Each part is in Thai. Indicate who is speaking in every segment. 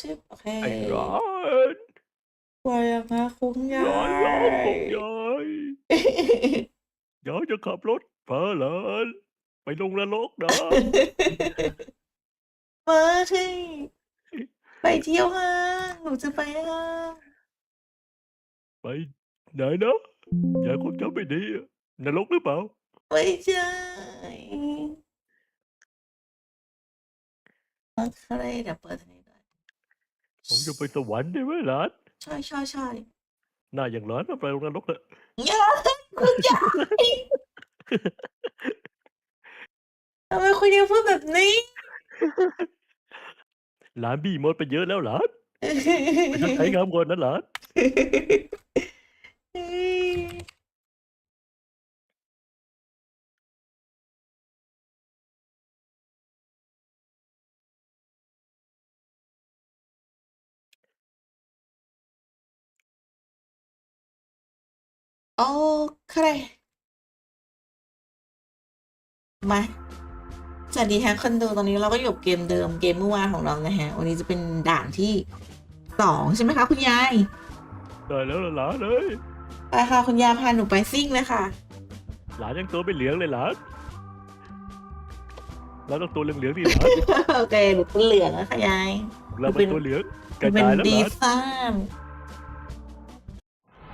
Speaker 1: ชึบโอเค
Speaker 2: ไอ้ร้าน
Speaker 1: ว่ายังไงคุณยา
Speaker 2: ร้านร้านบอก
Speaker 1: ย
Speaker 2: ยายยายจะขับรถพาหลานไปลงนรกนะ
Speaker 1: มาสิไปเที่ยวห้างหนูจะไปห้าง
Speaker 2: ไปไหนนะยายคงจำไม่ดีอะนรกหรือเปล่า
Speaker 1: ไม่ใช่โอเคเดี๋ยวเปิดอันนี้ด้วย
Speaker 2: ผมจะไปสวรรค์ได้ไหมหลาน
Speaker 1: ใช่ใช่ใช่
Speaker 2: หน้าอย่างหลานน่ะไปลงนรกเถอะ
Speaker 1: ยายคุณยายทำไมคุณยังพูดแบบนี้
Speaker 2: หลานบี้มดไปเยอะแล้วหลานไปชดใช้กรรมก่อนนะหลาน
Speaker 1: โอเค มา สวัสดีฮะคนดูตอนนี้เราก็อยู่กับเกมเดิมเกมเมื่อวานของเรานะฮะ วันนี้จะเป็นด่านที่สองใช่ไหมคะคุณยาย
Speaker 2: ได้แล้วล่ะหลานเลย
Speaker 1: ไปค่ะคุณยายพาหนูไปซิ่งเลยค่ะ
Speaker 2: หลานยังตัวไม่เหลืองเลยหลานเราต้องตัวเหลืองๆดิหลาน
Speaker 1: โอเคหนูเป็นเหลืองแล้วค่ะยาย
Speaker 2: เราเป็นตัวเหลืองกระ
Speaker 1: เป็น
Speaker 2: จายแล้วห
Speaker 1: ดี
Speaker 2: ลาน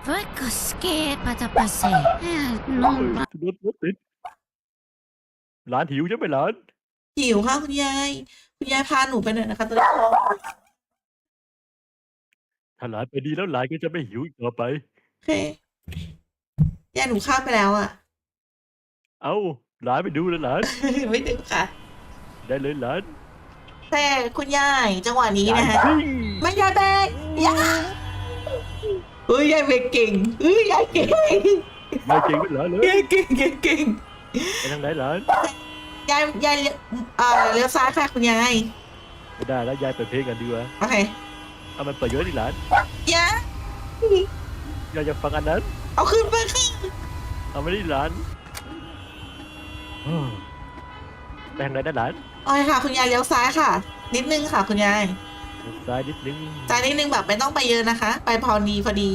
Speaker 1: ซ่าน
Speaker 3: Voi skepata passi. Non
Speaker 2: รถรถติดหลานหิวใช่ไหมหลาน
Speaker 1: หิวค่ะคุณยาย คุณยายพาหนูไปหน่อยนะคะตอนนี้ท้อง
Speaker 2: ถ้าหลานไปดีแล้วหลานก็จะไม่หิวอีกต่อไป
Speaker 1: โอเคยายหนูข้ามไปแล้วอะ
Speaker 2: เอาหลานไปดูเลยหลาน
Speaker 1: ไม่ถึงค่ะ
Speaker 2: ได้เลยหลาน
Speaker 1: แต่คุณยายจังหวะนี้นะฮะ
Speaker 2: ซิ่ง
Speaker 1: ไม่ยายแบกยาย เฮ้ยยายเบกเก่งเฮ้ยยายเก่ง
Speaker 2: มาเก่งไม่หลานเลย
Speaker 1: ยายเก่งยายเก่ง
Speaker 2: ไปทางไหนหลาน
Speaker 1: ยายยายเลี้ยวเอ่อเลี้ยวซ้ายค่ะคุณยาย
Speaker 2: ไม่ได้แล้วยายเปิดเพลงกันดีกว่า
Speaker 1: โอเค
Speaker 2: เอามันเปิดเยอะดิหลาน
Speaker 1: ยาย
Speaker 2: ยายจะฟังอันนั้น
Speaker 1: เอาขึ้นไปค่ะ
Speaker 2: เอาไม่ได้หลานอ้าวไปทางไหนนะหลาน
Speaker 1: โอเคค่ะ คุณยายเลี้ยวซ้ายค่ะ นิดนึงค่ะ คุณยาย
Speaker 2: ซ้ายนิดนึง
Speaker 1: ซ้ายนิดนึงแบบไม่ต้องไปเยอะนะคะ ไปพอดีพอดี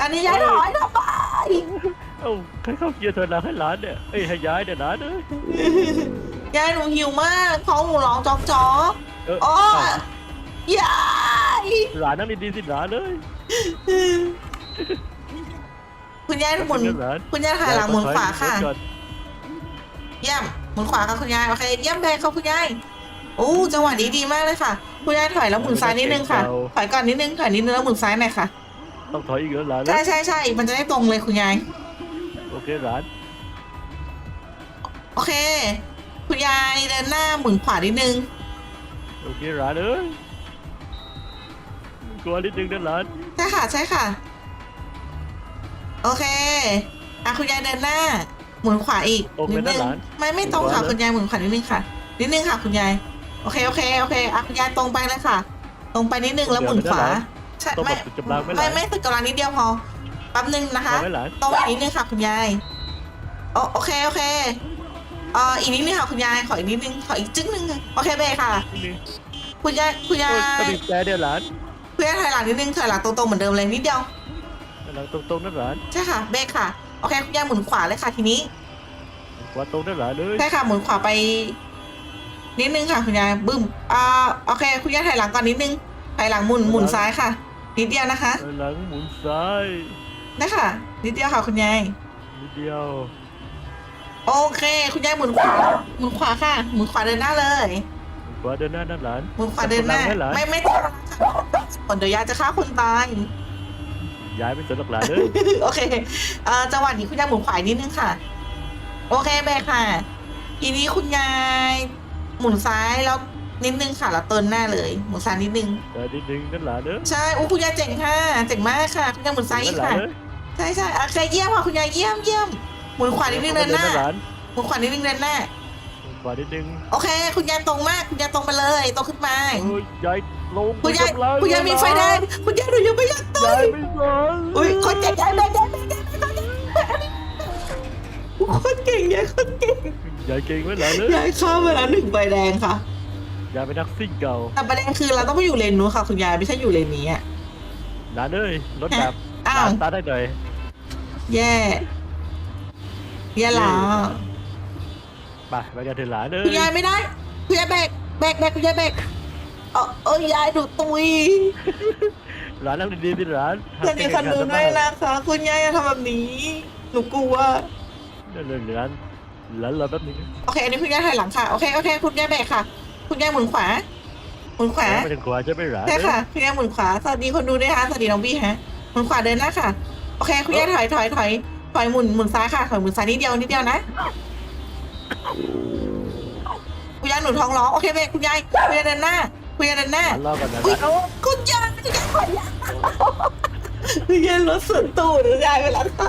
Speaker 1: อันนี้ยายถอยทำไม
Speaker 2: เอ้าใครเข้าเกียร์เธอนาให้หลานเนี่ยเอ้ยให้ยายเนี่ยหลานเอ้ย
Speaker 1: ยายหนูหิวมากท้องหนูร้องจอกจอก
Speaker 2: เออ
Speaker 1: โอ้
Speaker 2: เอ้ายา
Speaker 1: ย
Speaker 2: หลานนั่งดีๆสิหลานเอ้ย
Speaker 1: คุณยายหมุน
Speaker 2: หลาน
Speaker 1: คุณยายถอยหลังหมุนขวาค่ะ
Speaker 2: ยยต้องถอยรถก่อน
Speaker 1: เยี่ยมหมุนขวาค่ะคุณยายโอเคเยี่ยมเลยค่ะคุณยาย โอ้จังหวะนี้ดีมากเลยค่ะ คุณยายถอยแล้วหมุนซ้ายนิดนึงค่ะ ถอยก่อนนิดนึงถอยนิดนึงแล้วหมุนซ้ายหน่อยค่ะ
Speaker 2: ต้องถอยอีกแล้วหลาน
Speaker 1: ใช่
Speaker 2: นะ
Speaker 1: ใช่ใช่มันจะได้ตรงเลยคุณยาย
Speaker 2: โอเคหลาน
Speaker 1: โอเค คุณยายเดินหน้าหมุนขวานิดนึง
Speaker 2: โอเคหลานเอ้ยกลัวนิดนึงนะหลาน
Speaker 1: ใช่ค่ะใช่ค่ะ โอเค อะคุณยายเดินหน้า หมุนขวาอีก
Speaker 2: ตรง
Speaker 1: นิ
Speaker 2: เล
Speaker 1: ด
Speaker 2: ยนะ
Speaker 1: นึง
Speaker 2: หลาน
Speaker 1: ไม่ไม่ตรงค่ะ
Speaker 2: ขวานะ
Speaker 1: คุณยายหมุนขวานิดนึงค่ะ นิดนึงค่ะคุณยาย โอเคโอเคโอเคอะคุณยายตรงไปเลยค่ะ ตรงไปนิดนึงแล้วหมุนขวาใช่
Speaker 2: ต้อง
Speaker 1: ไม่
Speaker 2: แบบจุดกำลังไหมห
Speaker 1: ไม่
Speaker 2: ลาน
Speaker 1: ไม่สุดกำลังนิดเดียวพอแป๊บนึงนะคะ
Speaker 2: เอาไหมหลาน
Speaker 1: ตรงอีกนิดนึงค่ะ คุณยายโอโอเคโอเคเอ่ออีกนิดนึงค่ะคุณยายขออีกนิดนึงขออีกจึ๊งนึงค่ะโอเคเบรกค่ะ
Speaker 2: นิดนึง
Speaker 1: คุณยายคุณยา
Speaker 2: โอ้
Speaker 1: ย
Speaker 2: ยก็บีบแต่เดียวหลาน
Speaker 1: คุณยายถอยหลังนิดนึงถอยหลังตรงๆเหมือนเดิมเลยนิดเดียว
Speaker 2: หลังตรงๆนะหลาน
Speaker 1: ใช่ค่ะเบรกค่ะโอเคคุณยายหมุนขวาเลยค่ะทีนี้
Speaker 2: ขวาตรงนะหลานเลย
Speaker 1: ใช่ค่ะหมุนขวาไป นิดนึงค่ะคุณยายบึ้มอ่าโอเค คุณยายถอยหลังก่อนนิดนึงถอยหลังหมุนหมุนซ้ายค่ะ นิดเดียวนะคะ
Speaker 2: หลังหมุนซ้าย
Speaker 1: ได้ค่ะ นิดเดียวค่ะคุณยาย
Speaker 2: นิดเดียว
Speaker 1: โอเค คุณยายหมุนขวาหมุนขวาค่ะ หมุนขวาเดินหน้าเลย
Speaker 2: ขวาเดินหน้าด้านหลาน
Speaker 1: หมุนขวาเดินหน้า
Speaker 2: กำลังไหมหลาน
Speaker 1: ไม่ไม่ต้องค่ะคนเดี๋ยวยายจะฆ่าคนตาย
Speaker 2: ย้ายไม่สนหรอกหลานเลย
Speaker 1: โอเคเอ่อจังหวะนี้คุณยายหมุนขวาอีกนิดนึงค่ะ โอเคเบรกค่ะทีนี้คุณยาย หมุนซ้ายแล้วนิดนึงค่ะแล้วเตินหน้าเลย หมุนซ้ายนิดนึง
Speaker 2: แต่นิดนึงนั่นหลานเด้อ
Speaker 1: ใช่อู้คุณยายเจ๋งค่ะเจ๋งมากค่ะคุณยายหมุนซ้ายอีก
Speaker 2: หลา
Speaker 1: ค่ะ
Speaker 2: นเอ้ย
Speaker 1: ใช่ใช่โอเคเยี่ยมค่ะคุณยายเยี่ยมเยี่ยมหมุนขวานิดนึงเดินหน้า
Speaker 2: หลาน
Speaker 1: หมุนขวานิดนึงเดินหน้า
Speaker 2: ขวานิดนึง
Speaker 1: โอเค คุณยายตรงมาก คุณยายตรงไปเลยตรงขึ้นมา
Speaker 2: โอ้ยยายลง
Speaker 1: คุณยาย
Speaker 2: กำลัง
Speaker 1: คุณยายมีไฟแดงคุณยายหนูยังไม่อยากตาย
Speaker 2: ยายไม่สน
Speaker 1: อุ้ยคนเก่งยายแบกยายแบกยายแบก ยายแบกคนเก่งยายคนเก่ง
Speaker 2: ยายเก่งไหมหลานเลย
Speaker 1: ยายข้ามไปแล้วหนึ่งใบแดงค่ะ
Speaker 2: ยายเป็นนักซิ่งเก่า
Speaker 1: แต่ประเด็นคือเราต้องไปอยู่เลนนู้นค่ะ คุณยายไม่ใช่อยู่เลนนี้อะ
Speaker 2: หลานเอ้ยรถดับ
Speaker 1: อ้า
Speaker 2: หลาวนตาได้หน่อย
Speaker 1: แย่แย่แล้ว
Speaker 2: ไปไปกันเถอะหลานเอ้
Speaker 1: คุณ
Speaker 2: ย
Speaker 1: ยายไม่ได้คุณยายแบกแบกแบกคุณยายแบกเออเอ้ยยายดูตุย
Speaker 2: หลานนั่งดีๆสิหลาน
Speaker 1: เพื่อนในคันนู้นด้วยนะคะคุณยายอย่าทำแบบนี้ หนูกลัว
Speaker 2: นั่นเลยหลานหลานรอแป๊บนึง
Speaker 1: โอเค อันนี้คุณยายถอยหลังค่ะ โอเค โอเค คุณยายแบกค่ะ คุณยายหมุนขวา หมุนขวา
Speaker 2: ไปทางขวาใช่ไหมหลาน
Speaker 1: ใช่ค่ะ คุณยายหมุนขวา สวัสดีคนดูด้วยค่ะสวัสดีน้องบี้ฮะ หมุนขวาเดินหน้าค่ะ โอเค คุณยายถอยถอยถอยถอยหมุนหมุนซ้ายค่ะ ถอยหมุนซ้ายนิดเดียวนิดเดียวนะ คุณยายหนุนท้องร้อง โอเคเบรกคุณยายคุณยายเดินหน้า คุณยายเดินหน้า
Speaker 2: หลานรอก่อนนะห
Speaker 1: อุ๊ย
Speaker 2: ลาน
Speaker 1: คุณยายคุณยายถอยยายคุณยายรถส่วนตูดคุณยายไปแล้วค่ะ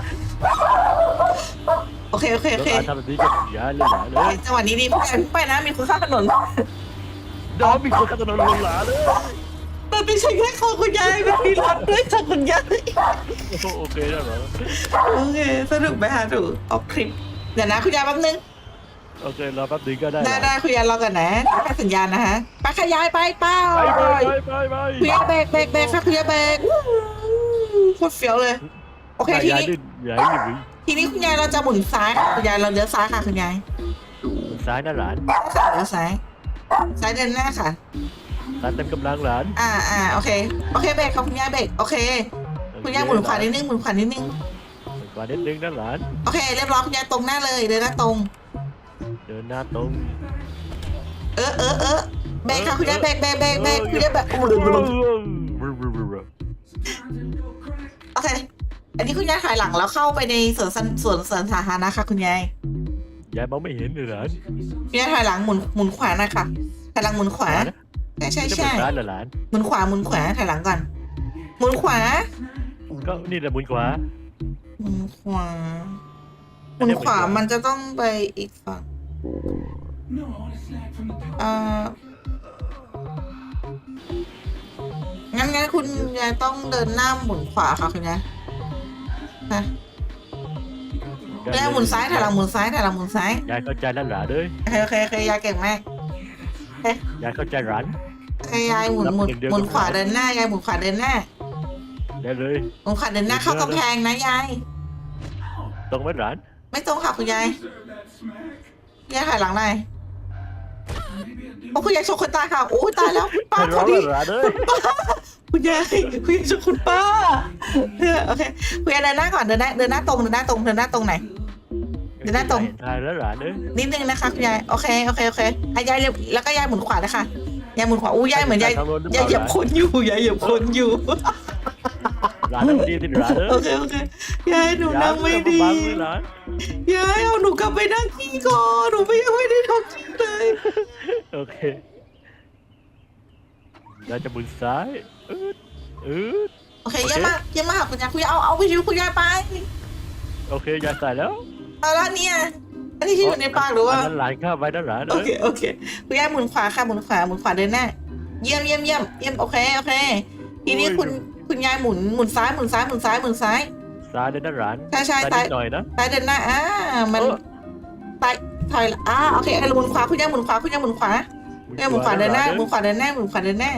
Speaker 1: อเคโอเคโอ
Speaker 2: รถ
Speaker 1: เค
Speaker 2: อาทำแบบนี้กับยายเลยหลานเอ้ย
Speaker 1: จังหวะนี้ดีคุณยายไปนะมีคนข้ามถนน
Speaker 2: เดี๋ยวมีคนกระโดดลงหลานเลย
Speaker 1: มันไม่ใช่แค่ของคุณยายมันมีรถด้วยค่ะคุณยาย
Speaker 2: โอเคได้เหรอ
Speaker 1: โอเคสนุกไหมคะดูออกคลิปเดี๋ยวนะคุณยายแป๊บนึง
Speaker 2: โอเครอแป๊บนึงก็ได้ห
Speaker 1: ได้
Speaker 2: ลาน
Speaker 1: ได้คุณยายรอก่อนนะให้สัญญาณนะคะไปขยายไปเป้า
Speaker 2: ไปไปไปไปไป
Speaker 1: คุณยายเบรกเบรกเบรกค่ะคุณยายเบรกวู้โคตรเฟี้ยวเลย โอเคที
Speaker 2: ยาย
Speaker 1: นี้
Speaker 2: ดื้อยายดื้อ
Speaker 1: ทีนี้คุณยายเราจะหมุนซ้ายค่ะคุณยายเราเลี้ยวซ้ายค่ะคุณยาย
Speaker 2: ซ้ายนะหลาน
Speaker 1: ค่ะเลี้ยวซ้ายซ้ายเดินหน้าค่ะ
Speaker 2: หลานเต็มกำลังหลาน
Speaker 1: อ่าอ่าโอเคโอเคเบรกค่ะคุณยายเบรกโอเค คุณยายหมุนขวานิดนึงหมุนขวานิดนึง
Speaker 2: หมุนขวานิดนึงนะหลาน
Speaker 1: โอเคเรียบร้อยคุณยายตรงหน้าเลยเดินหน้าตรง
Speaker 2: เดินหน้าตรง
Speaker 1: เออเออเออเบรกค่ะคุณยายเบรกเบรกเบรกเบรกคุณยายเบรกโอเค อันนี้คุณยายถอยหลังแล้วเข้าไปในสวนสันสวนสวนสาธารณะค่ะคุณยาย
Speaker 2: ยายมองไม่เห็นเลยหลาน
Speaker 1: คุณยายถอยหลังหมุนหมุนขวาหน่อยค่ะถอยหลังหมุนขวาใช่ใช่
Speaker 2: จะหมุ
Speaker 1: ใช่
Speaker 2: นซ้ายเหรอหลาน
Speaker 1: หมุนขวาหมุนขวาถอยหลังก่อนหมุนขวา
Speaker 2: ก็นี่แหละหมุนขวา
Speaker 1: หมุนขวาหมุนขวามันจะต้องไปอีกฝั่งเอ่องั้นงั้นคุณยายต้องเดินหน้าหมุนขวาค่ะคุณยาย นะแล้วหมุนซ้ายถอยหลังหมุนซ้ายถอยหลังหมุนซ้าย
Speaker 2: ยายเข้าใจแล้วหลานเลย
Speaker 1: โอเคโอเคโอเคยายเก่งมาก
Speaker 2: ยายเข้าใจหลาน
Speaker 1: โอเคยายหมุนหมุนหมุนขวาเดินหน้ายายหมุนขวาเดินหน้า
Speaker 2: ได้เลย
Speaker 1: หมุนขวาเดินหน้าเข้ากำแพงนะยาย
Speaker 2: ตรงไหมหลาน
Speaker 1: ไม่ตรงค่ะคุณยายยายถอยหลังหน่อยโอ้คุณยายชกคนตายค่ะโอ้ยตายแล้วป้า
Speaker 2: ให้
Speaker 1: พ
Speaker 2: ร้
Speaker 1: อ
Speaker 2: อง
Speaker 1: ดี
Speaker 2: แล้วหลานเลย
Speaker 1: คุณยายคุณยายชกคุณป้าเออโอเคคุณยายเดินหน้าก่อนเดินหน้าเดินหน้าตรงเดินหน้าตรงเดินหน้าตรงไหน เดี๋ยวหน้าตรง
Speaker 2: เห็นทายแล้วหลานเลย
Speaker 1: นิดนึงนะคะคุณยายโอเคโอเคโอเคอะยายเร็วแล้วก็ยายหมุนขวาเลยค่ะยายหมุนขวาอู้ยายเหมือนยายยายเหยียบคนอยู่ยายเหยียบคนอยู่
Speaker 2: หลานนั่งดีที่หลานเลย
Speaker 1: โอเคโอเคยายหนูนั่งไม่ดี
Speaker 2: บังเลยหลาน
Speaker 1: ยายเอาหนูกลับไปนั่งที่ก่อนหนูไม่ยังไม่ได้ทำที่เลย
Speaker 2: โอเค ยายจะหมุนซ้ายอืดอืด
Speaker 1: โอเค เยี่ยมมากเยี่ยมมากคุณยายคุณยายเอาเอาวิทยุคุณยายไป
Speaker 2: โอเคยายใส่แล้ว
Speaker 1: เอาละเนี่ยอันนี้ที่อยู่ในปากหรือว่า
Speaker 2: นนั้นหลานข้าไปนะหลาน
Speaker 1: โอ
Speaker 2: เอ้ย
Speaker 1: เคโอเคคุณยายหมุนขวาค่ะหมุนขวาหมุนขวาเดินหน้าเยี่ยมเยี่ยมเยี่ยมเยี่ยมโอเคโอเค ทีนี้คุณคุณยายหมุนหมุนซ้ายหมุนซ้ายหมุนซ้ายหมุนซ้าย
Speaker 2: ซ้ายได้นะหลาน
Speaker 1: ใช่ใช่
Speaker 2: ซ้าย
Speaker 1: ซ้าย
Speaker 2: นิดหน่อยนะ
Speaker 1: ซ้ายเดินหน้าอ่ามัน
Speaker 2: เออ
Speaker 1: ซ้ายถอยอ่าโอเคหมุนขวาคุณยายหมุนขวาคุณยายหมุนขวา คุณยายหมุนขวาเดินหน้าหมุนขวาเดินหน้าหมุนขวาเดินหน้า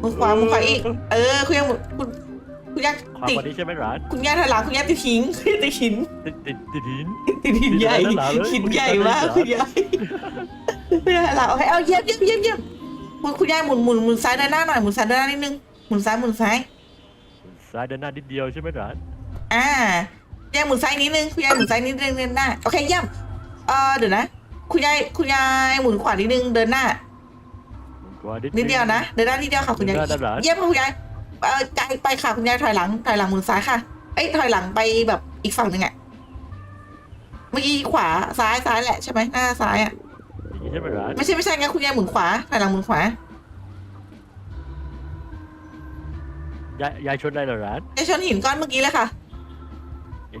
Speaker 1: หมุนขวาหมุนขวาอีก เออคุณยายหมุนคุณคุณยาย
Speaker 2: ขวา
Speaker 1: ติด
Speaker 2: กว่านี้ใช่ไหมหลาน
Speaker 1: คุณยายถอยหลังคุณยายติดหินติดหิน
Speaker 2: ติดติดติดหิน
Speaker 1: ติดหินใหญ่
Speaker 2: ติดอะไรนะหลานเอ้ย
Speaker 1: หินใหญ่มาก
Speaker 2: ติ
Speaker 1: คุณ
Speaker 2: ดอะไรนะ
Speaker 1: ยายคุณยายถอยหลังโอเคเอาเยี่ยมเยี่ยมเยี่ยมเยี่ยมคุณคุณยายหมุนหมุนหมุนซ้ายเดินหน้าหน่อยหมุนซ้ายเดินหน้านิดนึงหมุนซ้ายหมุนซ้าย
Speaker 2: ซ้ายเดินหน้านิดเดียวใช่ไหมหลาน
Speaker 1: อ่าคุณยายหมุนซ้ายนิดนึงคุณยายหมุนซ้ายนิดนึงเดินหน้าโอเคเยี่ยมเออเดี๋ยวนะ คุณยายคุณยายหมุนขวานิดนึงเดินหน้า
Speaker 2: ขวานิด
Speaker 1: นิดเดียวนะเดินหน้านิดเดียวค่ะคุณยาย
Speaker 2: เดินหน้าด้านหลัง
Speaker 1: เยี่ยมค่ะคุณยายเออใจไปค่ะคุณยายถอยหลังถอยหลังหมุนซ้ายค่ะเอ้ยถอยหลังไปแบบอีกฝั่งหนึ่งอะเมื่อกี้ขวาซ้ายซ้ายแหละใช่ไหมหน้าซ้ายอะ
Speaker 2: อย่างนี้ใช่ไหมหลาน
Speaker 1: ไม่ใช่ไม่ใช่งั้นคุณยายหมุนขวาถอยหลังหมุนขวายา
Speaker 2: ยยายชนได้เหรอหลาน
Speaker 1: ยายชนหินก้อนเมื่อกี้เลยค่ะ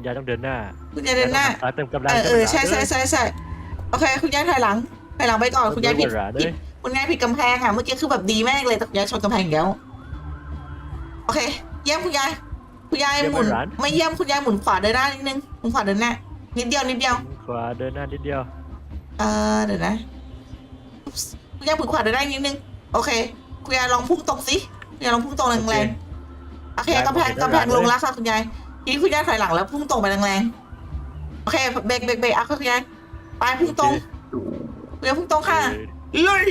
Speaker 2: ยายต้องเดินหน้า
Speaker 1: คุณยายเดินหน้า
Speaker 2: ซ้ายเต็มกำลัง
Speaker 1: เออเออใช่
Speaker 2: ไหม
Speaker 1: ใช่ใช่ใช่ โอเค คุณยายถอยหลังถอยหลังไปก่อน
Speaker 2: หลาน
Speaker 1: คุณยายผิด
Speaker 2: เดินหลาน
Speaker 1: ผิ
Speaker 2: เล
Speaker 1: ด
Speaker 2: ย
Speaker 1: คุณยายผิดกำแพงอะเมื่อกี้คือแบบดีมากเลยแต่คุณยายชนกำแพงอีกแล้วโอเค เยี่ยมคุณยายคุณยายหมุน ไม่เยี่ยมคุณยายหมุนขวาเดินหน้านิดนึงหมุนขวาเดินหน้านิดเดียวนิดเดียว
Speaker 2: ขวาเดินหน้านิดเดียว
Speaker 1: เออเดี๋ยวนะคุณยายหมุนขวาเดินได้นิดนึงโอเคคุณยายลองพุ่งตรงสิคุณยายลองพุ่งตรงแรงๆโอเคกำแพงกำแพงลงแล้วค่ะคุณยายทีนี้คุณยายถอยหลังแล้วพุ่งตรงไปแรงๆโอเคเบรกเบรกเบรกอะค่ะคุณยาย ไปพุ่งตรงคุณยายพุ่งตรงค่ะลุย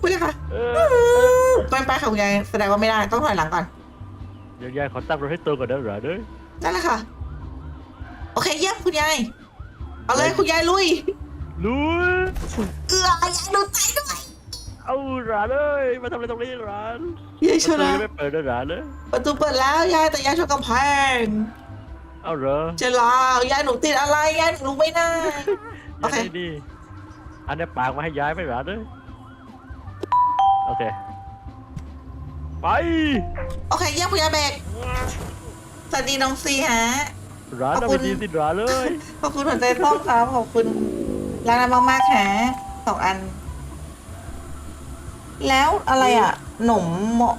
Speaker 1: ไปเลยค่ะ
Speaker 2: เออ
Speaker 1: ไปไปค่ะคุณยายแสดงว่าไม่ได้ต้องถอยหลังก่อน
Speaker 2: เดี๋ยวยายขอตั้งรถให้ตัวก่อนนะหลานเอ้ย
Speaker 1: นั่นแหละค่ะ โอเคเยี่ยมคุณยายเอาเลยคุณยายลุย
Speaker 2: ลุย
Speaker 1: เอือยายดูใจด้วย
Speaker 2: เอาหลานเอ้ยมาทำอะไรตรงนี้หลาน
Speaker 1: ยาย
Speaker 2: ประ
Speaker 1: ช
Speaker 2: ตู
Speaker 1: นะ
Speaker 2: ยังไม่เปิดนะหลานเลย
Speaker 1: ประตูเปิดแล้วยายแต่ยายชนกำแพง
Speaker 2: เอาเหรอ
Speaker 1: เจะลาวยายหนูติดอะไรยายหนูลุกไม่ได้ โอเค
Speaker 2: ยายได้ดีอันนี้ปากมาให้ยายไหม่หลานเอ้ยโอเค ไป
Speaker 1: โอเคเยี่ยมคุณยายเบรกสวัสดีน้องซีฮะ
Speaker 2: หลาน
Speaker 1: ขอบ
Speaker 2: เอา
Speaker 1: คุ
Speaker 2: ไป
Speaker 1: ณ
Speaker 2: ดีสิหลานเลย
Speaker 1: ขอบคุณหัวใจส้มครับขอบคุณร้านน้ำมากๆฮะสองอัน แล้วอะไรอะ หนมเหมาะ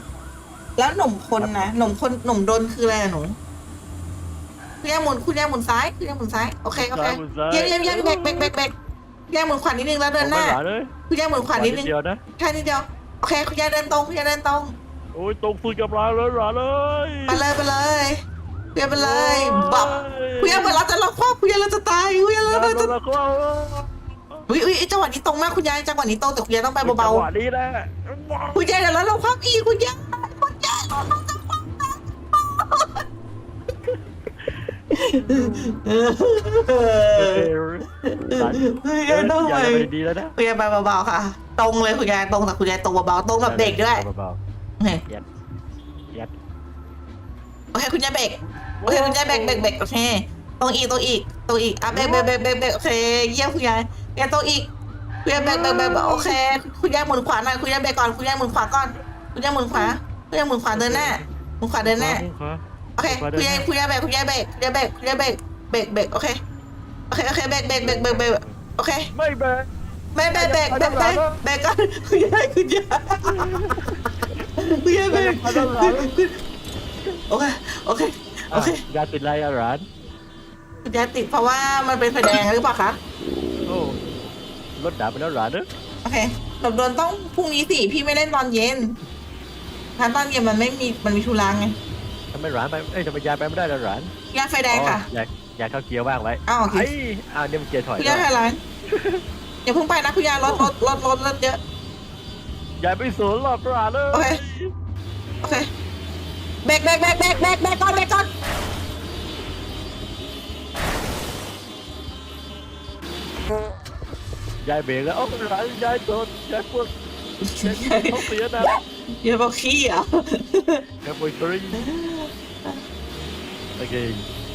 Speaker 1: แล้วหนมคนนะหนมคนหนมโดนคืออะไรอะหนู คุณยายหมุนคุณยายหมุนซ้ายคุณยายหมุนซ้ายโอเคโอเค
Speaker 2: หมุนซ้าย
Speaker 1: เยี่ยมเยี่ยมเยี่ยมเบรกเบรกเบรกเบรกคุณยายหมุนขวานิดนึงแล้วเดินหน้า
Speaker 2: หลานเอ้ย
Speaker 1: คุณยายหมุนขวานิดนึง
Speaker 2: เดียวนะ
Speaker 1: แค่นิดเดียวโอเคคุณยายเดินตรงคุณยายเดินตรง
Speaker 2: โอ้ยตรงสุดกับหลานเลยหลานเลย
Speaker 1: ไปเลยไปเลยคุณยายไปเลยบับคุณยายเหมือนเราจะล็อกคว้าคุณยายเราจะตายคุณยายเรา
Speaker 2: เรา
Speaker 1: จะ
Speaker 2: จะก็
Speaker 1: อุ้ยอุ้ยจังหวะนี้ตรงมากคุณยายจังหวะนี้ตรงแต่คุณยายต้องไปเบา
Speaker 2: จังหวะนี้แหละ
Speaker 1: ๆคุณยายเดี๋ยวเราเราคว้าอีกคุณยายคุณยาย เราจะคว้าเออ
Speaker 2: หลาน
Speaker 1: คุณยายต้องไป
Speaker 2: ดีแล้วนะ
Speaker 1: คุณยายไปเบาๆค่ะ ตรงเลยคุณยายตรงแต่คุณยายตรงเบาๆตรงแบบเบรกด้วย
Speaker 2: เบา
Speaker 1: โอเค
Speaker 2: ๆยัด
Speaker 1: โอเคคุณยายเบรกโอเคคุณยายเบรกเบรกเบรกโอเคตรงอีกตรงอีกตรงอีกอะเบรกเบรกเบรกเบรกโอเคเยี่ยมคุณยายคุณยายตรงอีกคุณยายเบรกเบรกเบรกเบรกโอเค คุณยายหมุนขวาหน่อยคุณยายเบรกก่อนคุณยายหมุนขวาก่อนคุณยายหมุนขวาคุณยายหมุนขวาเดินหน้าหมุนขวาเดินหน้า เคคุณยายคุณยายเบรกคุณยายเบรกคุณยายเบรกคุณยายเบรกเบรกเบรกโอเคโอเคโอเคเบรกเบรกเบรกเบรกเบรกโอเค
Speaker 2: ไม่แบก
Speaker 1: เบรกเบรกเบรกเบรกเบรกเบรกก่อนคุณยายคุณยายคุณยายเบรกโอเคโอเคโอเค
Speaker 2: ยาติดไรอะหลาน
Speaker 1: คุณยายติดเพราะว่ามันเป็นไฟแดงหรือเปล่าคะ
Speaker 2: โอ้รถดับไปแล้วหลานเนอะ
Speaker 1: โอเคหลบโดนต้องพรุ่งนี้สิพี่ไม่เล่นตอนเย็นถ้าตอนเย็นมันไม่มีมันมีธุระไง
Speaker 2: ทำ ไมหลานไปเอ้ยทำไมยายไปไม่ได้ล่ะหลาน
Speaker 1: ยายไฟแดงค่ะ
Speaker 2: อยากอยากเข้าเกียร์ว่างไว้
Speaker 1: อ้าวโอเค
Speaker 2: ไอ้อ้าวเนี่ยมันเกียร์ถอย
Speaker 1: คุณยายไฟแรงอย่าเพิ่งไปนะคุณยายรถรถรถรถรถเยอะ
Speaker 2: ยายไม่สนหรอกหลานเลย
Speaker 1: โอเค โอเคเบรกเบรกเบรกเบรกเบรกเบรกก่อนเบรกก่อน
Speaker 2: ยายเบรกแล้วเอ้าหลานยายโดนยายปวดยายเขาเสียนะ
Speaker 1: ย่าบอกขี้อะ
Speaker 2: ยายปวดกรี โอเค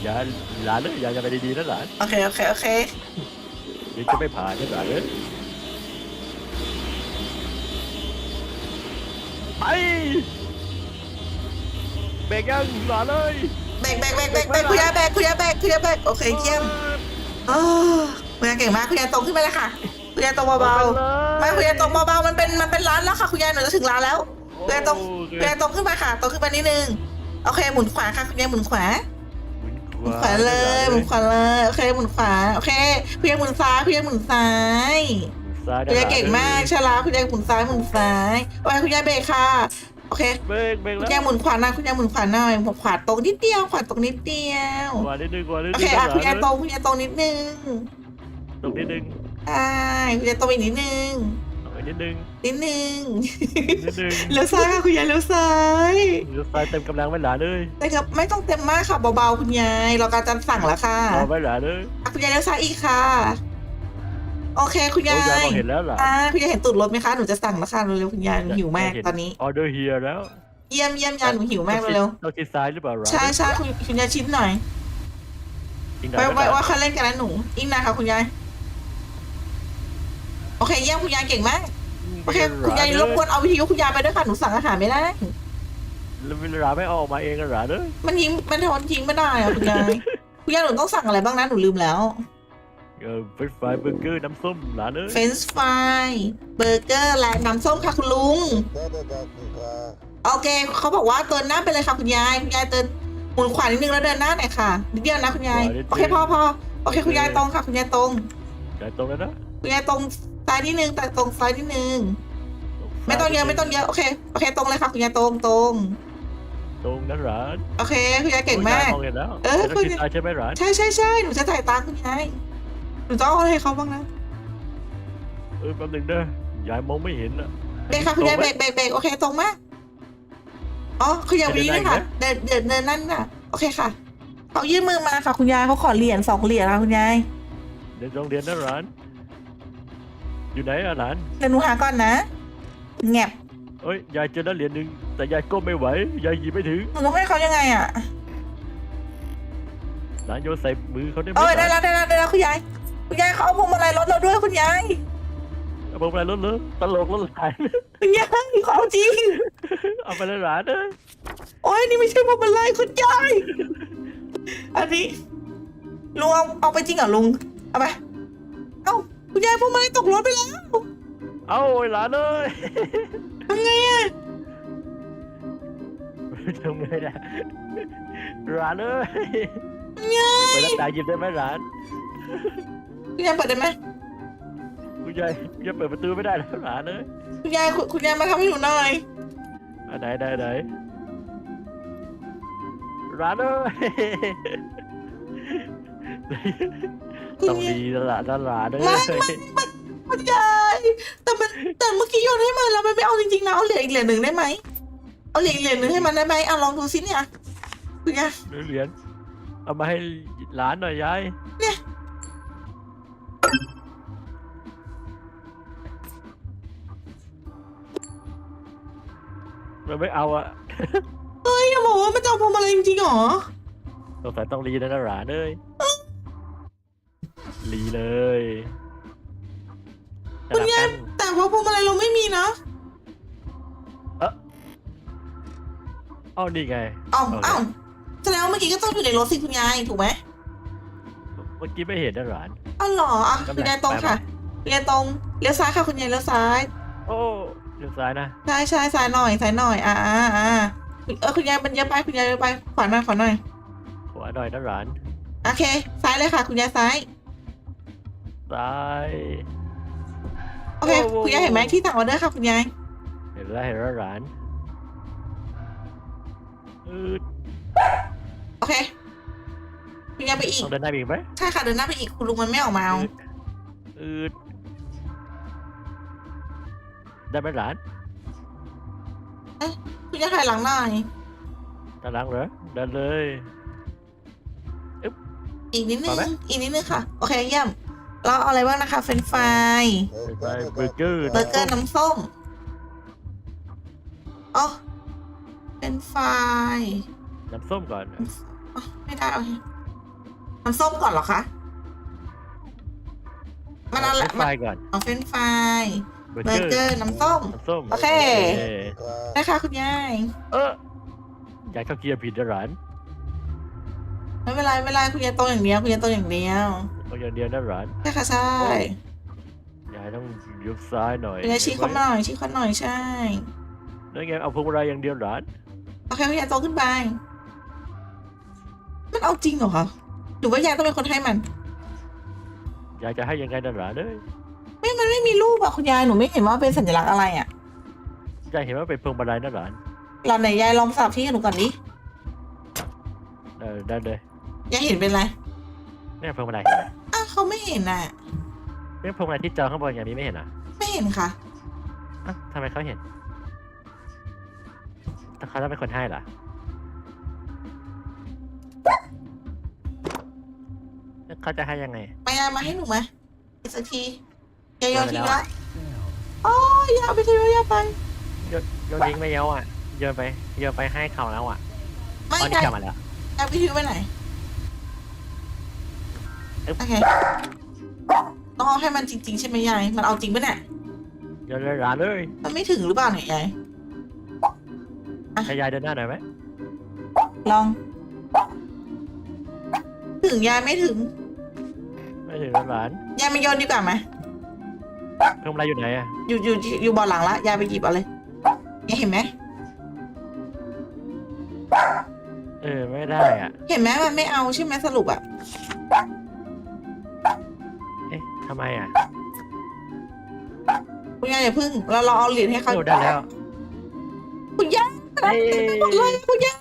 Speaker 2: ยายหลานเลยยายจะไปดีๆนะหลาน
Speaker 1: โอเค โอเค โอเค
Speaker 2: เดี๋ยวจะไม่ผ่านนะหลานเลยไปเบรกยังหลานเลย
Speaker 1: เบรกเบรกเบรกเบรกเบรกคุณยายเบรกคุณยายเบรกคุณยายเบรกโอเคเยี่ยมเออคุณยายเก่งมากคุณยายตรงขึ้นไปเลยค่ะคุณยายตรงเบาๆไม่คุณยายตรงเบาๆมันเป็นมันเป็นร้านแล้วค่ะคุณยายหนูจะถึงร้านแล้วคุณยายตรงคุณยายตรงขึ้นไปค่ะตรงขึ้นไปนิดนึงโอเคหมุนขวาค่ะคุณยายหมุนขวา หมุนขวาเลยหมุนขวาเลยโอเคหมุนขวาโอเคคุณยายหมุนซ้ายคุณยายหมุนซ้าย
Speaker 2: ซ้าย
Speaker 1: คุณยายเก่งมากใช่แล้วคุณยายหมุนซ้ายหมุนซ้ายโอเคคุณยายเบรกค่ะโอเค
Speaker 2: เบรกเบรก
Speaker 1: คุ
Speaker 2: แล้
Speaker 1: ณยายวหมุนขวาหน่อยคุณยายหมุนขวาหน่อยหมุนขวาตรงนิดเดียวขวาตรงนิดเดียว
Speaker 2: ขวานิดนึงขวานิด
Speaker 1: โอ
Speaker 2: นึง
Speaker 1: เคอะ
Speaker 2: หล
Speaker 1: คุณยาย
Speaker 2: น
Speaker 1: ตรงคุณยายตรงนิดนึง
Speaker 2: ตรงนิดนึง
Speaker 1: ใช่คุณยายตรงอีกนิดนึง
Speaker 2: ตรง นิดนึง
Speaker 1: นิดนึง
Speaker 2: นิดนึง
Speaker 1: เลี้ยวซ้ายค่ะคุณยายเลี้ยวซ้าย
Speaker 2: เดี๋ยวซ้ายเต็มกำลังไว้หลานเลย
Speaker 1: แต่ครับไม่ต้องเต็มมากค่ะเบาๆคุณยายเราการจะสั่งแล้วค่ะ
Speaker 2: รอไว้หลานเลย
Speaker 1: อะคุณยายเลี้ยวซ้ายอีกค่ะ โอเคคุณ
Speaker 2: โอ้
Speaker 1: ยาย
Speaker 2: ยายมองเห็นแล้วหลาน
Speaker 1: อ่าคุณยายเห็นตูดรถไหมคะหนูจะสั่งแล้วค่ะเร็วๆคุณยายหนูหิวมากตอนนี้
Speaker 2: ออเดอร์เฮียแล้ว
Speaker 1: เยี่ยมเยี่ยมยายหนูหิวมากเร็ว
Speaker 2: เราคิดซ้ายหรือเปล่าหลาน
Speaker 1: ๆใช่ใช่คุณคุณยายชิดหน่อย
Speaker 2: จริง
Speaker 1: ไว้
Speaker 2: หรอ
Speaker 1: ไว้ไว้ค่อยเล่นกันนะหนูอีกนานค่ะคุณยาย โอเคเยี่ยมคุณยายเก่งมากโอเคคุณยายรบกวนเอาวิทยุคุณยายไปด้วยค่ะหนูสั่งอาหารไม่ได้
Speaker 2: แล้วเวลาไม่เอาออกมาเองกันหลานเลย
Speaker 1: มันทิ้งมันทนทิ้งไม่ได้อะคุณยายคุณยายหนูต้องสั่งอะไรบ้างนะหนูลืมแล้ว
Speaker 2: เออเฟรนช์ฟรายเบอร์เกอร์น้ำส้มหลานเลย
Speaker 1: เฟรนช์ฟรายเบอร์เกอร์และน้ำส้มค่ะคุณลุงโอเคเขาบอกว่าเดินหน้าไปเลยค่ะคุณยายคุณยายเดินหมุนขวานิดนึงแล้วเดินหน้าหน่อยค่ะนิดเดียวนะคุณยายโอเคพอพอโอเคคุณยายตรงค่ะ คุณยายตรง
Speaker 2: ยายตรงแล้วนะ
Speaker 1: คุณยายตรง ซ้ายนิดนึงแต่ตรงซ้ายนิดนึง ไม่ต้องเยอะไม่ต้องเยอะโอเคโอเคตรงเลยค่ะคุณยายตรงตรง
Speaker 2: ตรงนั้นหลาน
Speaker 1: โอเคคุณยายเก่งมาก
Speaker 2: โอ้ยยยมองเห็นแล้ว
Speaker 1: เออ
Speaker 2: ห็นแล้ว
Speaker 1: คุณ
Speaker 2: คิดตายใช่ไหมหลาน
Speaker 1: ใช่ใช่ใช่หนูจะจ่ายตังค์คุณยายหนูจะเอาอะไรให้เขาบ้างนะ
Speaker 2: เออแป๊บนึงเด้อยายมองไม่เห็นอะ
Speaker 1: เบรกค่ะคุณยายเบรกเบรกเบรกโอเคตรงมากอ๋อคุณยายวิ่งเลยค่ะเดินเดินเดินนั่นน่ะโอเคค่ะเขายื่นมือมาค่ะคุณยายเขาขอเหรียญสองเหรียญค่ะคุณยาย
Speaker 2: เดี๋ยวโรงเรียนนะหลาน อยู่ไหนอะหลาน
Speaker 1: เดี๋ยวหนูหาก่อนนะแงบ
Speaker 2: เอ้ยยายเจอแล้วเหรียญหนึ่งแต่ยายก้มไม่ไหวยายหยิบไม่ถึง
Speaker 1: หนูต้องให้เขายังไงอะ
Speaker 2: หลานโยนใส่มือเขาได้ไหม
Speaker 1: เออ
Speaker 2: ห
Speaker 1: ได้
Speaker 2: ลาน
Speaker 1: แล้วได้แล้วได้แล้วคุณยาย คุณยายเขาเอาพวงมาลัยรถเราด้วยคุณยาย
Speaker 2: เอาผมไปรถเลยตลกรถหลาน
Speaker 1: คุณยายเขาเอาจริง
Speaker 2: เอาไปเลยหลานเอ้ย
Speaker 1: โอ้ยนี่ไม่ใช่พวงมาลัยคุณยาย อันนี้ลุงเอาเอาไปจริงเหรอลุง เอาไปเอ้า คุณยายพวงมาลัยตกรถไปแล้ว
Speaker 2: เอาไอ้หลานเอ้ย
Speaker 1: ทำไงอะ
Speaker 2: ทำไงล่ะหลานเอ้ย
Speaker 1: คุณยาย
Speaker 2: เปิดหน้าต่างหยิบได้ไหมหลาน
Speaker 1: คุณยายเปิดได้ไหม
Speaker 2: คุณยายคุณยายเปิดประตูไม่ได้แล้วหลานเอ้ย
Speaker 1: คุณยายคุณคุณยายมาทำให้หนูหน่อย
Speaker 2: อันไหนไหนไหนหลานเอ้ย
Speaker 1: คุณ
Speaker 2: ต้อง
Speaker 1: ยาย
Speaker 2: ดีแล้วล่ะนั่นหลานเอ้
Speaker 1: ไม่
Speaker 2: ย
Speaker 1: คุณยายแต่มันแต่เมื่อกี้โยนให้มันแล้วมันไม่เอาจริงๆนะเอาเหรียญอีกเหรียญหนึ่งได้ไหมเอาเหรียญอีกเหรียญหนึ่งให้มันได้ไหมอะลองดูสิเนี่ยคุณยาย
Speaker 2: เหรียญเอามาให้หลานหน่อยยาย
Speaker 1: เนี่ย
Speaker 2: มันไม่เอาอะ
Speaker 1: เฮ้ยอย่าบอกว่ามันจะเอาพวงมาลัยจริงๆเหรอ
Speaker 2: สงสัยต้องรีแล้วนะหลานเอ้ย รีเลย
Speaker 1: คุณยาย
Speaker 2: สลับกัน
Speaker 1: แต่ว่าพวงมาลัยเราไม่มีนะ
Speaker 2: เอ้านี่ไง
Speaker 1: เอ้า
Speaker 2: โอเค
Speaker 1: เอ้าแสดงว่าเมื่อกี้ก็ต้องอยู่ในรถสิคุณยายถูกไหม
Speaker 2: เมื่อกี้ไม่เห็นนะหลาน
Speaker 1: อ้าวเหรออะ
Speaker 2: ไม่
Speaker 1: คุ
Speaker 2: เป็น
Speaker 1: ณ
Speaker 2: ไร
Speaker 1: ยายตรง
Speaker 2: ไป
Speaker 1: ค่ะคุณยายตรงเลี้ยวซ้ายค่ะคุณยายเลี้ยวซ้าย
Speaker 2: โอ้เลี้ยวซ้ายนะ
Speaker 1: ใช่ใช่ซ้ายหน่อยซ้ายหน่อยอ่าอ่าอ่าเออคุณยายมันเยอะไปคุณยายเยอะไปขวาหน่อยขวาหน่อย
Speaker 2: ขวาหน่อยนะหลาน
Speaker 1: โอเค ซ้ายเลยค่ะ คุณยายซ้าย
Speaker 2: ซ้าย
Speaker 1: โอเค
Speaker 2: โอ้โห
Speaker 1: คุณยายเห็นไหมที่สั่งออเดอร์ค่ะคุณยาย
Speaker 2: เห็นแล้วเห็นแล้วหลานอืด
Speaker 1: โอเคคุณยายไปอีก
Speaker 2: ต้องเดินหน้าอีกไหม
Speaker 1: ใช่ค่ะเดินหน้าไปอีกคุณลุงมันไม่ออกมาเอา
Speaker 2: อืดได้ไหมหลาน
Speaker 1: คุณยายถอยหลังหน่อย
Speaker 2: ตารางเหรอเดินเลย
Speaker 1: อีกนิดนึ
Speaker 2: พ
Speaker 1: ง
Speaker 2: อไหม
Speaker 1: อีกนิดนึงค่ะ โอเคเยี่ยม เราเอาอะไรบ้างนะคะ เฟรนช์ฟราย
Speaker 2: ไปเบอร์เกอร์
Speaker 1: เบอร์เกอร์น้ำส้มอ๋อเฟรนช์ฟราย
Speaker 2: น้ำส้มก่อน
Speaker 1: อ๋อไม่ได้โอเคน้ำส้มก่อนเหรอคะมันเอา
Speaker 2: เฟร
Speaker 1: ละ
Speaker 2: นช์ฟ
Speaker 1: มัน
Speaker 2: รายก่อน
Speaker 1: เอาเฟรนช์ฟราย
Speaker 2: เบอร์
Speaker 1: เบอร์
Speaker 2: เก
Speaker 1: เก
Speaker 2: อ
Speaker 1: อ
Speaker 2: ร์
Speaker 1: ร์น้ำส้ม
Speaker 2: น้ำส้ม
Speaker 1: โอเค
Speaker 2: โอ
Speaker 1: ได้ค่ะคุณยาย
Speaker 2: เอออยากเข้าเกียร์ผิดนะหลาน
Speaker 1: ไม่เป็นไรไม่เป็นไรคุณยายตรงอย่างเดียวคุณยายตรงอย่างเดียว
Speaker 2: เอาอย่างเดียวนะหลาน
Speaker 1: ใช่ค่ะใช่
Speaker 2: ยายต้องยุบซ้ายหน่อย
Speaker 1: คุณยายชี้เขาหน่อยชี้เขาหน่อยใช่
Speaker 2: แล้วไงเอาพวงมาลัยอย่างเดียวหลาน
Speaker 1: โอเคคุณยายโตขึ้นไป มันเอาจริงเหรอคะหรือว่ายายต้องเป็นคนให้มัน
Speaker 2: ยายจะให้ยังไงนะหลานเอ้ย
Speaker 1: ไม่มันไม่มีรูปอะคุณยายหนูไม่เห็นว่าเป็นสัญลักษณ์อะไรอะ
Speaker 2: ยายเห็นว่าเป็นพวงมาลัยนะหลาน
Speaker 1: เราไหนยายลองสลับที่กับหนูก่อนดิ
Speaker 2: เออได้เลย
Speaker 1: ยายเห็นเป็นไร
Speaker 2: เนี่ยพวงมาลัย
Speaker 1: อ้าวเขาไม่เห็นอะ
Speaker 2: เนี่ยพวงมาลัยที่จอข้างบนอย่างนี้ไม่เห็นอะ
Speaker 1: ไม่เห็นค่ะ
Speaker 2: อะทำไมเขาเห็นแต่เขาต้องเป็นคนให้เหรอแล้วเขาจะให้ยังไง
Speaker 1: มายายมาให้หนูมาอีกสักทียายโยนทิ้ง
Speaker 2: โยนไปแล้ว
Speaker 1: ละอ๋อยายเอาไปทิ้งแล้วยายไป
Speaker 2: โยนโยนทิ้งไปเยอะอะโยนไปโยนไปให้เขาแล้วอะ
Speaker 1: ไม่
Speaker 2: ตอนนี้
Speaker 1: ยาย
Speaker 2: กลับมาแล้ว
Speaker 1: ยายไปทิ้งไปไหน
Speaker 2: อึ๊บ
Speaker 1: โอเคต้องเอาให้มันจริง ๆ ใช่ไหมยาย มันเอาจริงปะเนี่ย
Speaker 2: โยนเลยหลานเลย
Speaker 1: มันไม่ถึงหรือเปล่าเนี่ยยาย
Speaker 2: ให้ยายเดินหน้าหน่อยไหม
Speaker 1: ลอง ถึงยายไม่ถึง
Speaker 2: ไม่ถึงแล้วหลาน
Speaker 1: ยายมาโยนดีกว่าไหม
Speaker 2: พวงมาลัยอยู่ไหนอะ
Speaker 1: อยู่อยู่อยู่เบอลหลังละยายไปหยิบเอาเลยยายเห็นไหม
Speaker 2: เออไม่ได้อะ
Speaker 1: เห็นไหมมันไม่เอาใช่ไหมสรุปอะ
Speaker 2: เอ๊ะทำ ไมอะ
Speaker 1: คุณยายอย่าพึ่งเราเราเอาเหรียญให้เขา
Speaker 2: โอ้ได้แล้ว
Speaker 1: คุณยาย
Speaker 2: เอ้
Speaker 1: หมดเลยคุณยาย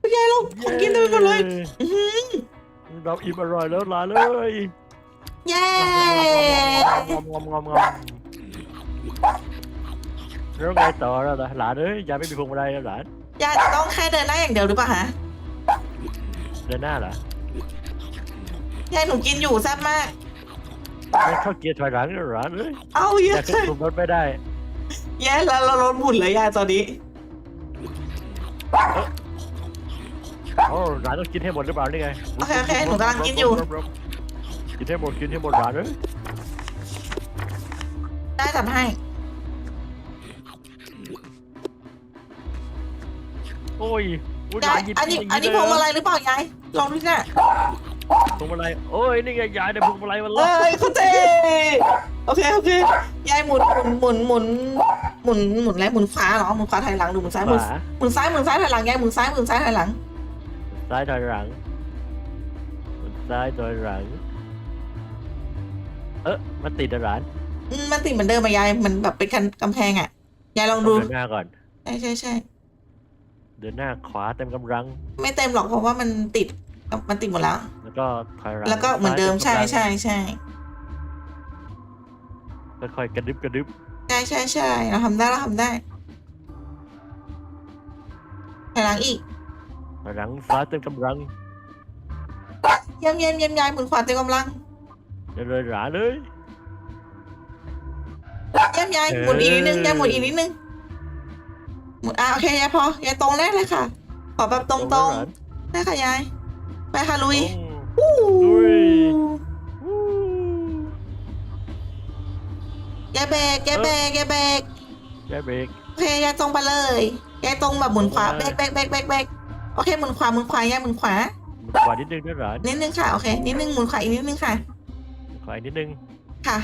Speaker 1: คุณยายเราของกินเต็มไปหมดเลยอื้อหือ
Speaker 2: เราอิ่มอร่อยแล้วหลานเลย
Speaker 1: เย้
Speaker 2: งอมงอมงอมงอมแล้วไงต่อแล้วล่ะหลานเอ้ยยายไม่มีพวงมาลัยแล้วหลาน
Speaker 1: ยายจะต้องแค่เดินหน้าอย่างเดียวหรือเปล่าฮะ
Speaker 2: เดินหน้าเหรอ ยา
Speaker 1: ยหนูกินอยู่แซ่บมาก
Speaker 2: ไม่เข้าเกียร์ถอยหลังแล้วหลานเอ้ย
Speaker 1: เอาเย
Speaker 2: ยา
Speaker 1: อะ
Speaker 2: ยขึ้นกลุ่มรถไม่ได้
Speaker 1: แย่แล้วเราลดหมุนเลยยายตอนนี้
Speaker 2: โอ้หลานต้องกินให้หมดหรือเปล่านี่ไง
Speaker 1: โอเคโอเคหนูกำลังกินอยู่
Speaker 2: กินให้หมดกินให้หมดหลานเอ้ย
Speaker 1: ได้จัดให้
Speaker 2: โอ้ยโอ้ยห
Speaker 1: ยา
Speaker 2: ลายนหยิบ
Speaker 1: อันนี้
Speaker 2: ย่าง
Speaker 1: อันนี้พวงมาลัยหรือเปล่ายายลองดูสิน่ะ
Speaker 2: พวงมาลัยโอ้ยนี่ไงยายได้พวงมาลัยมา
Speaker 1: เอ้
Speaker 2: แล้
Speaker 1: ยเขาเท่โอเคโอเคยายหมุนหมุนหมุนหมุนหมุนหมุนอะไรหมุนขวาเหรอหมุนขวาถอยหลังดูหมุนซ้ายหมุน
Speaker 2: วา
Speaker 1: หมุนซ้ายหมุนซ้ายถอยหลังยายหมุนซ้ายหมุนซ้ายถอยหลัง
Speaker 2: ซ้ายถอยหลังซ้ายถอยหลัง เอ๊ะมันติดอะหลาน
Speaker 1: อืมมันติดเหมือนเดิมอะยายมันแบบเป็นกันกำแพงอะยายลองดู
Speaker 2: เดินหน้าก่อน
Speaker 1: ใช่ใช่ใช่
Speaker 2: เดินหน้าขวาเต็มกำลัง
Speaker 1: ไม่เต็มหรอกเพราะว่ามันติดมันติดหมดแล้ว
Speaker 2: แล้วก็ถอยหลัง
Speaker 1: แล้วก็เหมือนเดิมใช่
Speaker 2: ซ้าย
Speaker 1: ใช่ใช่
Speaker 2: เต็มกำลังค่อยๆกระดึบกระดึบ
Speaker 1: ใช่ใช่ใช่เราทำได้เราทำได้ถอยหลังอีก
Speaker 2: ถอยหลังซ้ายเต็มกำลัง
Speaker 1: เยี่ยมเยี่ยมเยี่ยมยายหมุนขวาเต็มกำลัง
Speaker 2: เดินเลยหลานเลย
Speaker 1: เยี่ยมยาย
Speaker 2: เออ
Speaker 1: หมุนอีกนิดนึงยายหมุนอีกนิดนึงหมุนอะโอเคยายพอยายตรงแรกเลยค่ะ ขอแบบตรงตรง
Speaker 2: หลาน
Speaker 1: ๆได้ค่ะยายไปค่ะลุย
Speaker 2: ตรง ลุยวู้
Speaker 1: ยายเบรกยายเบรกยายเบรก
Speaker 2: ยายเบรก
Speaker 1: โอเคยายตรงไปเลยยายตรงแบบหมุนขวา
Speaker 2: ตรง
Speaker 1: เบร
Speaker 2: ไป
Speaker 1: กเบรกเบรกเบรกเบรกโอเคหมุนขวาหมุนขวายายหมุนขวา
Speaker 2: ขวานิดนึงด้วยหลาน
Speaker 1: นิดนึงค่ะโอเคนิดนึงหมุนขวาอีกนิดนึงค่ะ
Speaker 2: ขวาอีกนิดนึง
Speaker 1: ค่ะ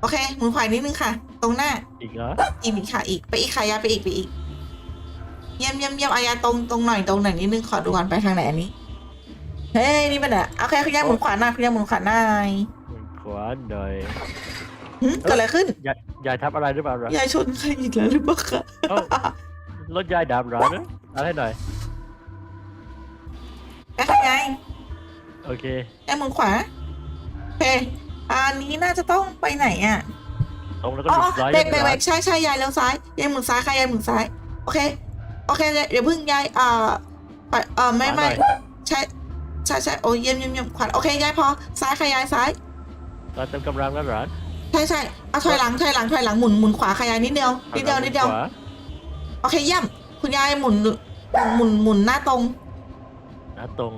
Speaker 1: โอเคหมุนขวาอีกนิดนึงค่ะ ตรงหน้า
Speaker 2: อีกเหรอ
Speaker 1: อีกอีกค่ะอีกไปอีกค่ะยายไปอีกไปอีกเยี่ยมเยี่ยมเยี่ยมอายาตรงตรงหน่อยตรงหน่อยนิดนึงขอดูก่อนไปทางไหนอันนี้ เฮ้ยนี่เป็นอะโอเคคุณยายหมุนขวาหน้าคุณยายหมุนขวาหน้า
Speaker 2: ขวาหน่อย
Speaker 1: หึเกิดอะไรขึ้น
Speaker 2: ยายยายทับอะไรหรือเปล่าหลาน
Speaker 1: ยายชนใครอีกแล้วหรือเปล่าคะ
Speaker 2: เอ้ารถยายดับหลานนะเอาให้หน่อย
Speaker 1: ไปค่ะยาย
Speaker 2: โอเค
Speaker 1: ยายหมุนขวาโอเคอันนี้น่าจะต้องไปไหนอะ
Speaker 2: ตรงแล้วก็
Speaker 1: อ๋
Speaker 2: ห
Speaker 1: อ
Speaker 2: ยุดซ้าย
Speaker 1: เบรกเบรก
Speaker 2: ห
Speaker 1: เบร
Speaker 2: ลาน
Speaker 1: กใช่ใช่ยายเลี้ยวซ้ายยายหมุนซ้ายค่ะยายหมุนซ้ายโอเคโอเคเดี๋ยวเพิ่งยายเอ่อไปเอ่อไม่ไม่
Speaker 2: ขวาหน่อย
Speaker 1: ใช่ ใช่ใช่โอ้ยเยี่ยมเยี่ยมเยี่ยมขวาโอเคยายพอซ้ายค่ะยายซ้าย
Speaker 2: ซ้ายเต็มกำลังแล้วหลาน
Speaker 1: ใช่ใช่เอาถอยหลังถอยหลังถอยหลังหมุนหมุนขวาขยายนิดเดียวนิดเดียวนิดเดียว
Speaker 2: ขวา
Speaker 1: โอเคเยี่ยม คุณยายหมุนหมุนหมุนหน้าตรง
Speaker 2: หน้าตรง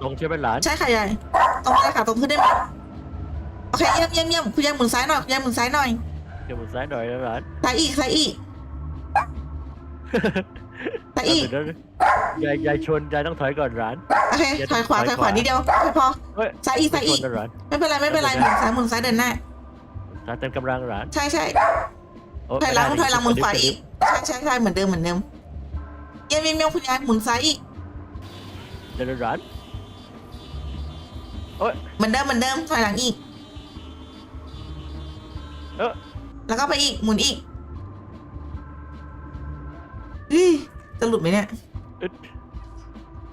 Speaker 2: ตรงใช่ไหมหลาน
Speaker 1: ใช่ค่ะยายตรงเลยค่ะตรงขึ้นได้ไหมโอเคเยี่ยมเยี่ยมเยี่ยมคุณยายหมุนซ้ายหน่อยคุณยายหมุนซ้ายหน่อย
Speaker 2: เดี๋ยวหมุนซ้ายหน่อยนะหลาน
Speaker 1: ซ้ายอีกซ้ายอีก ซ้ายอีก
Speaker 2: เดี๋ยวยายยายชนยายต้องถอยก่อนหลาน
Speaker 1: โอเคถอยขวาถอยขวานิดเดียวถอยพอ
Speaker 2: เฮ้ย
Speaker 1: ซ้ายอีกซ้ายอีก
Speaker 2: ชนนะหลาน
Speaker 1: ไม่เป็นไรไม่เป็นไรหมุนซ้ายหมุนซ้ายเดินหน้า
Speaker 2: ซ้ายเต็มกำลังหลาน
Speaker 1: ใช่ใช่
Speaker 2: โอ้
Speaker 1: ถอยหลัง
Speaker 2: ไม่ได้
Speaker 1: ถอยหลังหมุนขวา
Speaker 2: ดิบ
Speaker 1: อีกใช่ใช่ใช่เหมือนเดิมเหมือนเดิมเยี่ยมเยี่ยมเยี่ยมคุณยายหมุนซ้ายอีก
Speaker 2: เดี๋ยวหลาน
Speaker 1: เหมือนเดิมเหมือนเดิมถอยหลังอีก
Speaker 2: เออ
Speaker 1: แล้วก็ไปอีกหมุนอีกเฮ้ย จะหลุดไหมเนี่ย
Speaker 2: อึด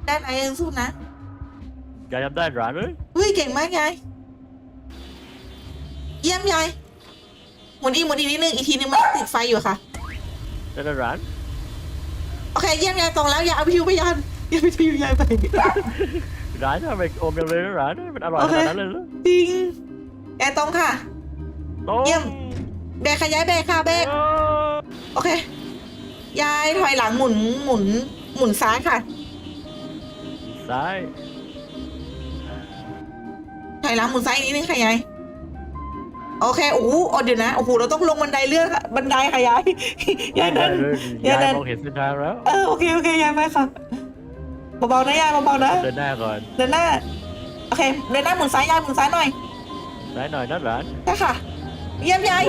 Speaker 1: ได้ไหนสู้นะ
Speaker 2: ยายทำได้หลานเลย
Speaker 1: เฮ้ยเก่งมากยาย เยี่ยมยาย หมุนอีกหมุนอีกนิดนึง อีกทีนึงมันติดไฟอยู่ค่ะ
Speaker 2: เดี๋ยวหลาน
Speaker 1: โอเค เยี่ยมยายตรงแล้วอย่าเอาไปทิวไปยันอย่าไปทิวยายไป
Speaker 2: หลานทำไมอมยังเลยนะหลานมันอร่อย
Speaker 1: โอ
Speaker 2: ข
Speaker 1: เค
Speaker 2: นาดนั้นเลยเหรอ
Speaker 1: จริงยายตรงค่ะ
Speaker 2: ตรง
Speaker 1: เยี่ยมเบรกค่ะยายเบรกค่ะเบรก
Speaker 2: โอ้
Speaker 1: โอเค ยายถอยหลังหมุนหมุนหมุนซ้ายค่ะ
Speaker 2: ซ้าย
Speaker 1: ถอยหลังหมุนซ้ายอีกนิดนึงค่ะยายโอเคโอ้โหเอาเดี๋ยวนะโอ้โหเราต้องลงบันไดเลื่อนค่ะบันไดค่ะยายยายเดิน
Speaker 2: เลย
Speaker 1: อย่าเดิ
Speaker 2: ยาย
Speaker 1: น
Speaker 2: มองเห็นเส้นทางแล้ว
Speaker 1: เออโอเคโอเคยายไปค่ะเบาๆนะยายเบาๆนะ
Speaker 2: เดินหน้าก่อน
Speaker 1: เดินหน้าโอเคเดินหน้าหมุนซ้ายยายหมุนซ้ายหน่อย
Speaker 2: ซ้ายหน่อยนะหลาน
Speaker 1: ใช่ค่ะ เยี่ยมยาย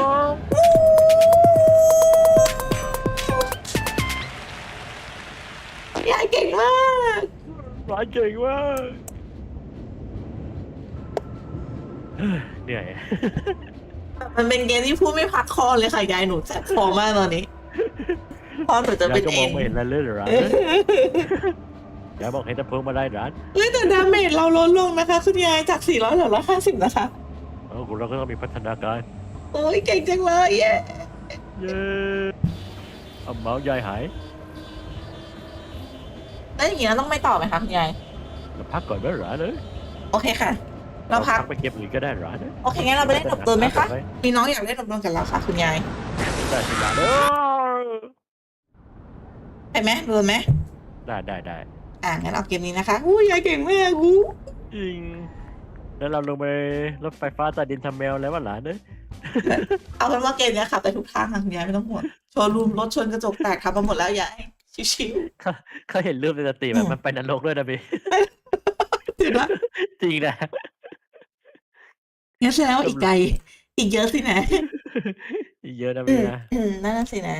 Speaker 1: ยายเก่งมาก
Speaker 2: หลานเก่งมากเฮ้ยเหนื่อย
Speaker 1: มันเป็นเกมที่พูดไม่พักคอเลยค่ะยายหนูแสบคอมากตอนนี้พอหนูจะ
Speaker 2: ยา
Speaker 1: เป็
Speaker 2: ย
Speaker 1: น
Speaker 2: ก็ม
Speaker 1: เอ็
Speaker 2: อง
Speaker 1: น
Speaker 2: ไม่เห็นอะไรเลยเหรอร้านยายบอกเห็นแต่เพิ่งมาได้ร้าน
Speaker 1: เฮ้ยแต่ดาเมจเราลดลงนะคะคุณยายจาก 400เหลือ150นะคะ
Speaker 2: เออเราก็ต้องมีพัฒนาการ
Speaker 1: โอ้ยเก่งจังเลยเย้
Speaker 2: เย้เอาเมาส์ยายหาย
Speaker 1: แล้วอย่างนี้เราต้องไม่ต่อไหมคะคุณยาย
Speaker 2: เราพักก่อนไหมร้านเลย
Speaker 1: โอเคค่ะ เราพัก
Speaker 2: ไปเก็บอื่นก็ได้ร้านเลย
Speaker 1: โอเคงั้นเราไปเล่นหนบโดนไหมคะมีน้องอยากเล่นหนบโดนกับเราค่ะคุณยาย
Speaker 2: ได้สิร้านเออ
Speaker 1: ไปไหมโดนไหม
Speaker 2: ได้ได้ได้
Speaker 1: อ่างั้นเอาเกมนี้นะคะอู้ยายเก่งมากอู้
Speaker 2: จริงแล้วเราลงไปรถไฟฟ้าใต้ดินทำแมวแล้วว่าหลานเอ้ย
Speaker 1: เอาเป็นว่าเกมเนี้ยค่ะไปทุกทางค่ะคุณยายไม่ต้องห่วงโชว์รูมรถชนกระจกแตกทำมาหมดแล้วยาย ชิว
Speaker 2: เขาเห็นรูปในสตรีมอะมันไปนรกด้วยนะพี่
Speaker 1: ๆถือว่า
Speaker 2: จริงนะ
Speaker 1: งั้นแสดงว่าอีกไกล อีกเยอะสินะ
Speaker 2: เยอะนะ
Speaker 1: อื
Speaker 2: พี่
Speaker 1: ม
Speaker 2: นะ
Speaker 1: อืมนั่นนะสินะ